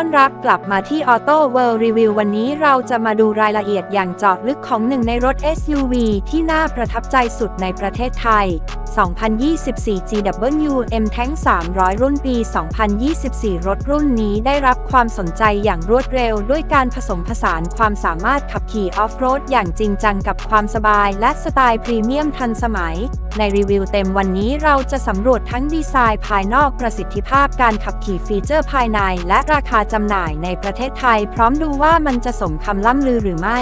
ต้อนรับกลับมาที่ Auto World Review วันนี้เราจะมาดูรายละเอียดอย่างเจาะลึกของหนึ่งในรถ SUV ที่น่าประทับใจสุดในประเทศไทย 2024 GW M Tank 300 รุ่นปี 2024 รถรุ่นนี้ได้รับความสนใจอย่างรวดเร็ว ด้วยการผสมผสานความสามารถขับขี่ออฟโรดอย่างจริงจังกับความสบายและสไตล์พรีเมียมทันสมัย ในรีวิวเต็มวันนี้เราจะสำรวจทั้งดีไซน์ภายนอกประสิทธิภาพการขับขี่ฟีเจอร์ภายใน และราคาจำหน่ายในประเทศไทย พร้อมดูว่ามันจะสมคำล่ำลือหรือไม่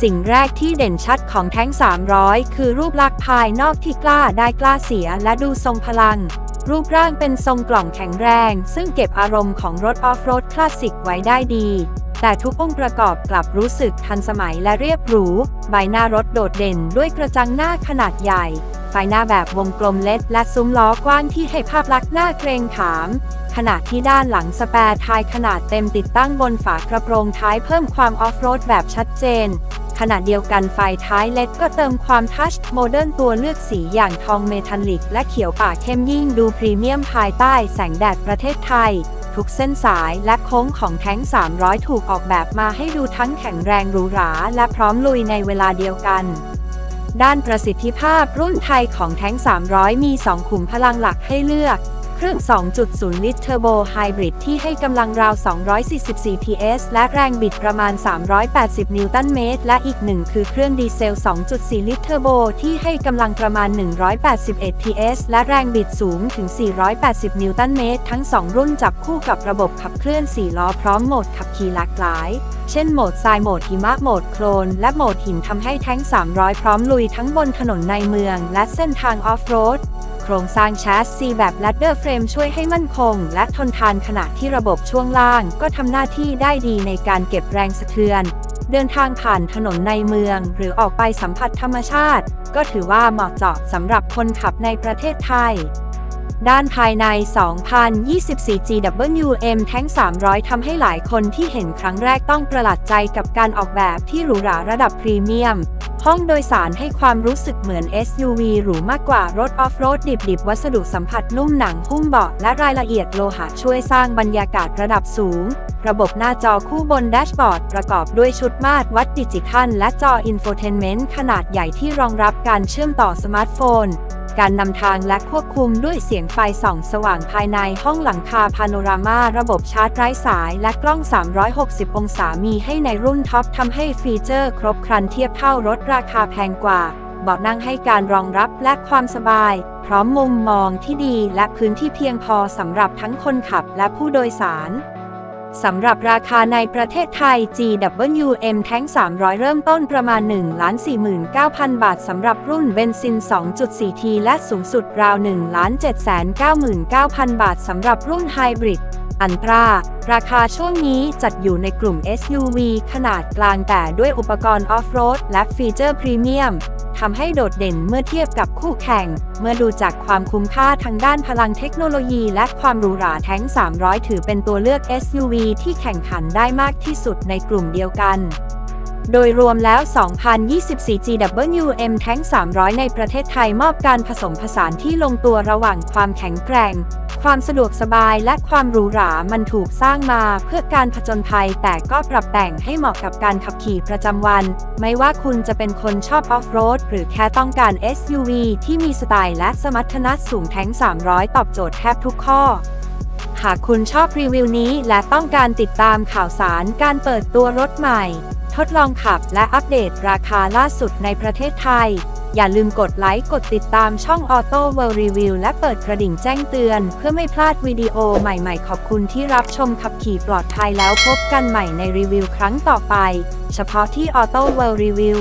สิ่งแรกที่เด่นชัดของแท้ง 300 คือรูปลักษณ์ภายนอกที่กล้าได้กล้าเสียและดูทรงพลัง รูปร่างเป็นทรงกล่องแข็งแรง ซึ่งเก็บอารมณ์ของรถออฟโรดคลาสสิกไว้ได้ดี แต่ทุกองค์ประกอบกลับรู้สึกทันสมัยและเรียบหรู ใบหน้ารถโดดเด่นด้วยกระจังหน้าขนาดใหญ่ไฟหน้าแบบวงกลมเล็ดและซุ้มล้อกว้างที่ให้ภาพลักษณ์หน้าเกรงขาม ขณะที่ด้านหลังสแปร์ทายขนาดเต็มติดตั้งบนฝากระโปรงท้ายเพิ่มความออฟโรดแบบชัดเจน ขณะเดียวกันไฟท้ายเล็ดก็เติมความทัชโมเดิร์นตัวเลือกสีอย่างทองเมทัลลิก และเขียวป่าเข้มยิ่งดูพรีเมียมภายใต้แสงแดดประเทศไทย ทุกเส้นสายและโค้งของแท้ง 300 ถูกออกแบบมาให้ดูทั้งแข็งแรงหรูหรา และพร้อมลุยในเวลาเดียวกันด้านประสิทธิภาพรุ่นไทยของแท้ง 300 มี 2 ขุมพลังหลักให้เลือก เครื่อง 2.0 ลิตรเทอร์โบไฮบริดที่ให้กำลังราว 244 PS และแรงบิดประมาณ 380 นิวตันเมตร และอีกหนึ่งคือเครื่องดีเซล 2.4 ลิตรเทอร์โบที่ให้กำลังประมาณ 181 PS และแรงบิดสูงถึง 480 นิวตันเมตร ทั้ง 2 รุ่นจับคู่กับระบบขับเคลื่อน 4 ล้อพร้อมโหมดขับขี่หลากหลาย เช่นโหมดทรายโหมดหิมะโหมดโคลน และโหมดหินทำให้แท้ง 300 พร้อมลุยทั้งบนถนนในเมือง และเส้นทางออฟโรด รงสร้างแชสซีแบบแลดเดอร์เฟรมช่วยให้มั่นคง และทนทานขณะที่ระบบช่วงล่าง ก็ทำหน้าที่ได้ดีในการเก็บแรงสะเทือน เดินทางผ่านถนนในเมือง หรือออกไปสัมผัสธรรมชาติ ก็ถือว่าเหมาะเจาะสำหรับคนขับในประเทศไทยด้านภายใน 2024 GWM แท้ง 300 ทำให้หลายคนที่เห็นครั้งแรกต้องประหลาดใจกับการออกแบบที่หรูหราระดับพรีเมียม ห้องโดยสารให้ความรู้สึกเหมือน SUV หรูมากกว่ารถออฟโรดดิบๆ วัสดุสัมผัสนุ่มหนังหุ้มเบาะและรายละเอียดโลหะช่วยสร้างบรรยากาศระดับสูง ระบบหน้าจอคู่บนแดชบอร์ด ประกอบด้วยชุดมาตรวัดดิจิทัล และจออินโฟเทนเมนต์ขนาดใหญ่ที่รองรับการเชื่อมต่อสมาร์ทโฟน การนำทางและควบคุมด้วยเสียงไฟส่องสว่างภายในห้องหลังคาพาโนรามาระบบชาร์จไร้สายและกล้อง 360 องศามีให้ในรุ่นท็อปทำให้ฟีเจอร์ครบครันเทียบเท่ารถราคาแพงกว่าเบาะนั่งให้การรองรับและความสบาย พร้อมมุมมองที่ดีและพื้นที่เพียงพอสำหรับทั้งคนขับและผู้โดยสาร สำหรับราคาในประเทศไทย GWM แท้ง 300 เริ่มต้นประมาณ 1,49,000 บาท สำหรับรุ่นเบนซิน 2.4T และสูงสุดราว 1,799,000 บาท สำหรับรุ่นไฮบริดอันตรา ราคาช่วงนี้จัดอยู่ในกลุ่ม SUV ขนาดกลางแต่ด้วยอุปกรณ์ออฟโรดและฟีเจอร์พรีเมียม ทำให้โดดเด่นเมื่อเทียบกับคู่แข่ง เมื่อดูจากความคุ้มค่าทางด้านพลังเทคโนโลยี และความหรูหราแท้ง 300 ถือเป็นตัวเลือก SUV ที่แข่งขันได้มากที่สุดในกลุ่มเดียวกันโดยรวมแล้ว 2024 GWM แท้ง300 ในประเทศไทยมอบการผสมผสานที่ลงตัวระหว่างความแข็งแกร่ง ความสะดวกสบายและความหรูหรา มันถูกสร้างมาเพื่อการผจญภัย แต่ก็ปรับแต่งให้เหมาะกับการขับขี่ประจำวัน ไม่ว่าคุณจะเป็นคนชอบออฟโรดหรือแค่ต้องการ SUV ที่มีสไตล์และสมรรถนะสูงแท้ง 300 ตอบโจทย์แทบทุกข้อ หากคุณชอบรีวิวนี้และต้องการติดตามข่าวสารการเปิดตัวรถใหม่ ทดลองขับและอัปเดตราคาล่าสุดในประเทศไทย อย่าลืมกดไลค์ กดติดตามช่อง Auto World Review และเปิดกระดิ่งแจ้งเตือน เพื่อไม่พลาดวิดีโอใหม่ๆ ขอบคุณที่รับชมขับขี่ปลอดภัยแล้วพบกันใหม่ในรีวิวครั้งต่อไป เฉพาะที่ Auto World Review